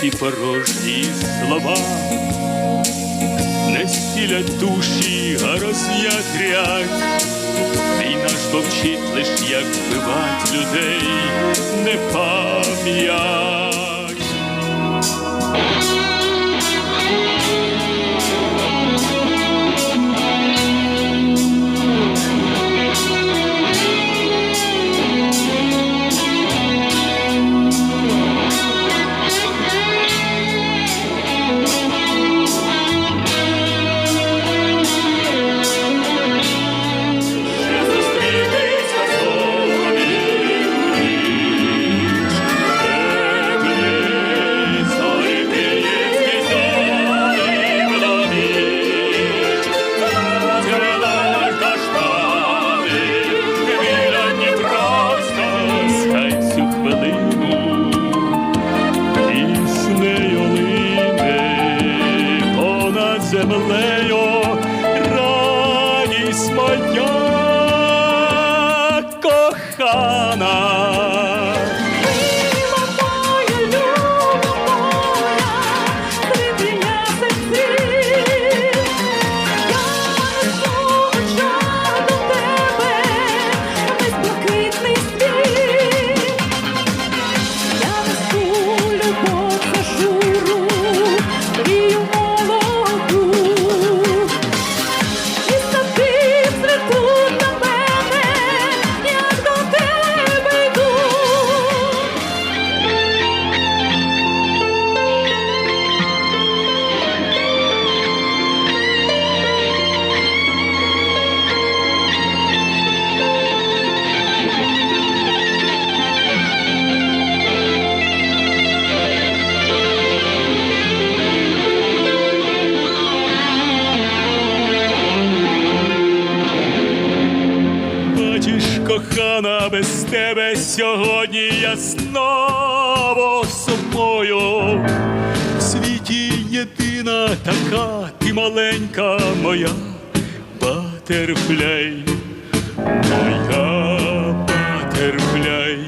ці порожні слова, не стілять душі, а роз'ятрять, війна ж повчить лиш, як вбивать людей, не пам'ять. землею, радість моя кохана. сьогодні я знову сумую. В світі єдина така, ти маленька моя Батерфляй, моя батерфляй.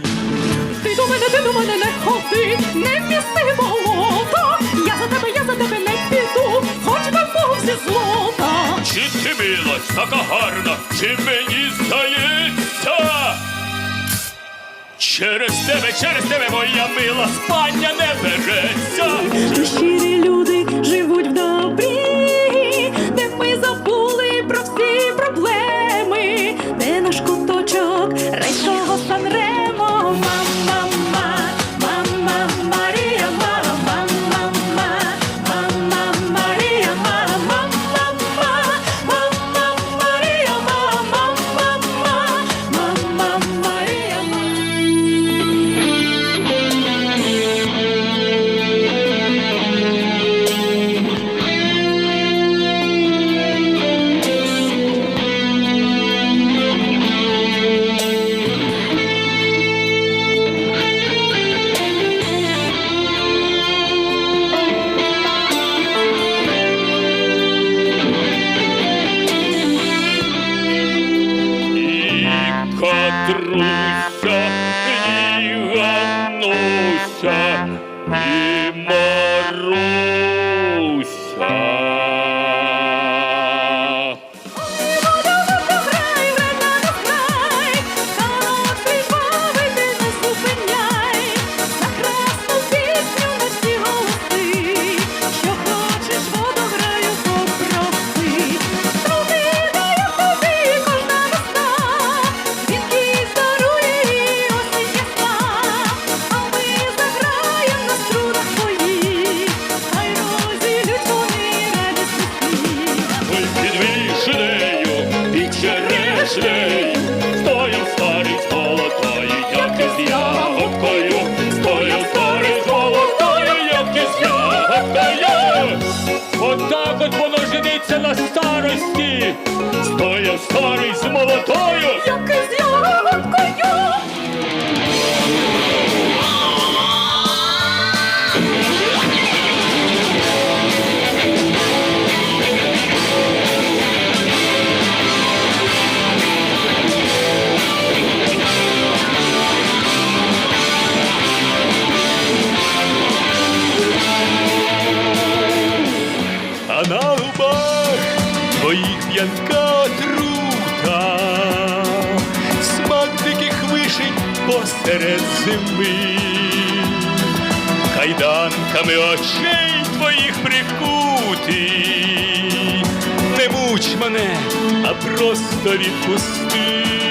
Ти до мене, ти до мене не ходи, не вмісти болота. Я за тебе, я за тебе не піду, хоч би був зі злота. Чи ти милась така гарна, чи мені здається? Через тебе, через тебе, моя мила спання не береться. truth. пригодиться на старості, стояв старий з молотою, який з його. П'янка отрута, смак диких вишень посеред зими, кайданками очей твоїх прикути, не муч мене, а просто відпусти.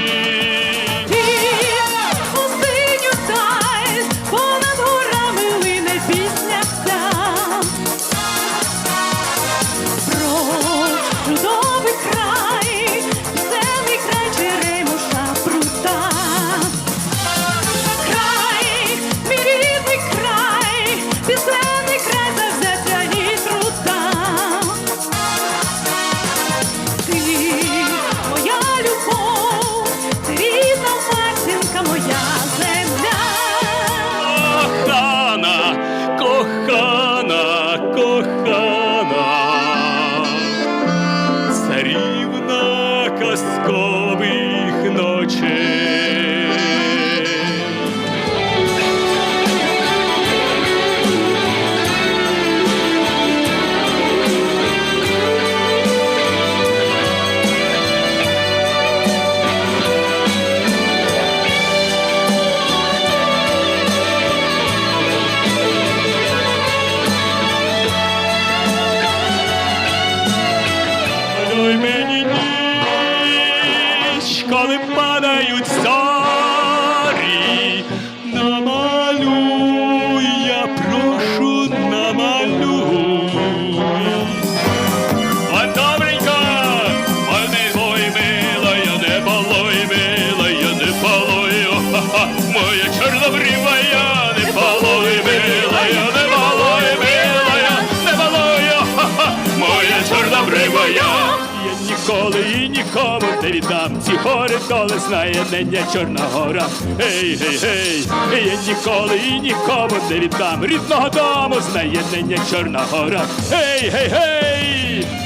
Нікому не віддам ці гори, коли знає нення Чорна гора. Гей, гей, гей, я ніколи і нікому не віддам рідного дому, знає нення Чорна гора. Гей, гей, гей!